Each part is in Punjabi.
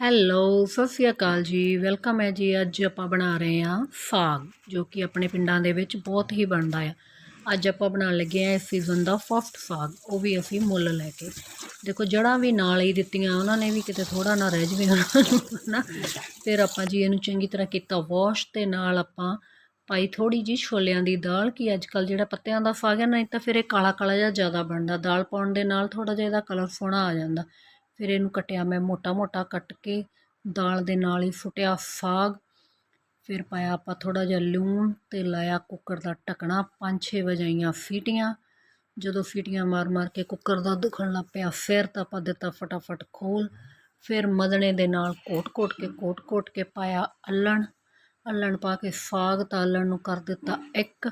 ਹੈਲੋ, ਸਤਿ ਸ਼੍ਰੀ ਅਕਾਲ ਜੀ। ਵੈਲਕਮ ਹੈ ਜੀ, ਅੱਜ ਆਪਾਂ ਬਣਾ ਰਹੇ ਹਾਂ ਸਾਗ, ਜੋ ਕਿ ਆਪਣੇ ਪਿੰਡਾਂ ਦੇ ਵਿੱਚ ਬਹੁਤ ਹੀ ਬਣਦਾ ਆ। ਅੱਜ ਆਪਾਂ ਬਣਾਉਣ ਲੱਗੇ ਹਾਂ ਇਸ ਸੀਜ਼ਨ ਦਾ ਫਸਟ ਸਾਗ, ਉਹ ਵੀ ਅਸੀਂ ਮੁੱਲ ਲੈ ਕੇ। ਦੇਖੋ, ਜੜ੍ਹਾਂ ਵੀ ਨਾਲ ਹੀ ਦਿੱਤੀਆਂ, ਉਹਨਾਂ ਨੇ ਵੀ ਕਿਤੇ ਥੋੜਾ ਨਾ ਰਹਿ ਜਵੇ, ਉਹਨਾਂ ਨੂੰ ਨਾ ਫਿਰ ਆਪਾਂ ਜੀ ਇਹਨੂੰ ਚੰਗੀ ਤਰ੍ਹਾਂ ਕੀਤਾ ਵਾਸ਼ ਤੇ ਨਾਲ ਆਪਾਂ ਪਾਈ ਥੋੜੀ ਜੀ ਛੋਲਿਆਂ ਦੀ ਦਾਲ, ਕਿ ਅੱਜ ਕੱਲ ਜਿਹੜਾ ਪੱਤਿਆਂ ਦਾ ਸਾਗ ਹੈ, ਨਹੀਂ ਤਾਂ ਫਿਰ ਇਹ ਕਾਲਾ ਕਾਲਾ ਜਿਹਾ ਜ਼ਿਆਦਾ ਬਣਦਾ। ਦਾਲ ਪਾਉਣ ਦੇ ਨਾਲ ਥੋੜਾ ਜਿਹਾ ਇਹਦਾ ਕਲਰ ਸੋਹਣਾ ਆ ਜਾਂਦਾ। ਫਿਰ ਇਹਨੂੰ ਕੱਟਿਆ ਮੈਂ ਮੋਟਾ ਮੋਟਾ ਕੱਟ ਕੇ ਦਾਲ ਦੇ ਨਾਲ ਹੀ ਫੁੱਟਿਆ ਸਾਗ ਫਿਰ ਪਾਇਆ ਆਪਾਂ ਥੋੜਾ ਜਿਹਾ ਲੂਣ ਤੇ ਲਾਇਆ ਕੁੱਕਰ ਦਾ ਢੱਕਣਾ। ਪੰਜ ਛੇ ਵਜਾਈਆਂ ਸੀਟੀਆਂ ਜਦੋਂ ਸੀਟੀਆਂ ਮਾਰ ਮਾਰ ਕੇ ਕੁੱਕਰ ਦਾ ਦੁਖਣ ਲੱਗ ਪਿਆ, ਫਿਰ ਤਾਂ ਆਪਾਂ ਦਿੱਤਾ ਫਟਾਫਟ ਖੋਲ। ਫਿਰ ਮਦਣੇ ਦੇ ਨਾਲ ਕੋਟ-ਕੋਟ ਕੇ ਕੋਟ-ਕੋਟ ਕੇ ਪਾਇਆ ਅੱਲਣ। ਅੱਲਣ ਪਾ ਕੇ ਸਾਗ ਤਾਂ ਅੱਲਣ ਨੂੰ ਕਰ ਦਿੱਤਾ ਇੱਕ।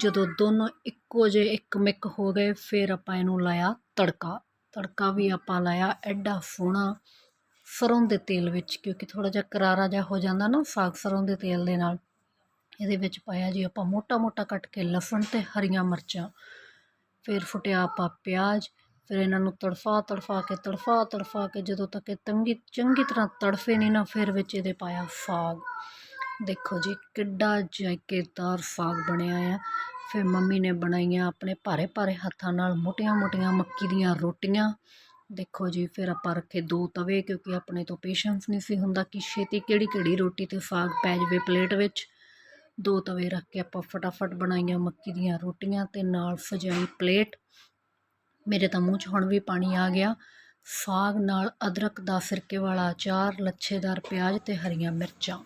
ਜਦੋਂ ਦੋਨੋਂ ਇੱਕੋ ਜਿਹੇ ਇੱਕ ਮਿੱਕ ਹੋ ਗਏ, ਫਿਰ ਆਪਾਂ ਇਹਨੂੰ ਲਾਇਆ ਤੜਕਾ। ਤੜਕਾ ਵੀ ਆਪਾਂ ਲਾਇਆ, ਐਡਾ ਸੋਹਣਾ ਸਰੋਂ ਦੇ ਤੇਲ ਵਿੱਚ, ਕਿਉਂਕਿ ਥੋੜਾ ਜਿਹਾ ਕਰਾਰਾ ਜਿਹਾ ਹੋ ਜਾਂਦਾ ਨਾ ਸਾਗ ਸਰੋਂ ਦੇ ਤੇਲ ਦੇ ਨਾਲ। ਇਹਦੇ ਵਿੱਚ ਪਾਇਆ ਜੀ ਆਪਾਂ ਮੋਟਾ ਮੋਟਾ ਕੱਟ ਕੇ ਲਸਣ ਤੇ ਹਰੀਆਂ ਮਿਰਚਾਂ, ਫਿਰ ਫੁੱਟਿਆ ਆਪਾਂ ਪਿਆਜ਼, ਫਿਰ ਇਹਨਾਂ ਨੂੰ ਤੜਫਾ ਤੜਫਾ ਕੇ, ਤੜਫਾ ਤੜਫਾ ਕੇ ਜਦੋਂ ਤੱਕ ਇਹ ਤੰਗੀ, ਚੰਗੀ ਤਰ੍ਹਾਂ ਤੜਫੇ ਨਹੀਂ ਨਾ, ਫਿਰ ਵਿੱਚ ਇਹਦੇ ਪਾਇਆ ਸਾਗ। ਦੇਖੋ ਜੀ, ਕਿੱਡਾ ਜਾਇਕੇਦਾਰ ਸਾਗ ਬਣਿਆ ਆ। ਫਿਰ ਮੰਮੀ ਨੇ ਬਣਾਈਆਂ ਆਪਣੇ ਭਾਰੇ ਭਾਰੇ ਹੱਥਾਂ ਨਾਲ ਮੋਟੀਆਂ ਮੋਟੀਆਂ ਮੱਕੀ ਦੀਆਂ ਰੋਟੀਆਂ। ਦੇਖੋ ਜੀ, ਫਿਰ ਆਪਾਂ ਰੱਖੇ ਦੋ ਤਵੇ ਕਿਉਂਕਿ ਆਪਣੇ ਤੋਂ ਪੇਸ਼ੈਂਸ ਨਹੀਂ ਸੀ ਹੁੰਦਾ ਕਿ ਛੇਤੀ ਕਿਹੜੀ ਕਿਹੜੀ ਰੋਟੀ ਤੇ ਸਾਗ ਪੈ ਜਾਵੇ ਪਲੇਟ ਵਿੱਚ। ਦੋ ਤਵੇ ਰੱਖ ਕੇ ਆਪਾਂ ਫਟਾਫਟ ਬਣਾਈਆਂ ਮੱਕੀ ਦੀਆਂ ਰੋਟੀਆਂ ਤੇ ਨਾਲ ਸਜਾਈ ਪਲੇਟ। ਮੇਰੇ ਤਾਂ ਮੂੰਹ 'ਚ ਹੁਣ ਵੀ ਪਾਣੀ ਆ ਗਿਆ। ਸਾਗ ਨਾਲ ਅਦਰਕ ਦਾ ਸਿਰਕੇ ਵਾਲਾ ਅਚਾਰ, ਲੱਛੇਦਾਰ ਪਿਆਜ਼ ਤੇ ਹਰੀਆਂ ਮਿਰਚਾਂ।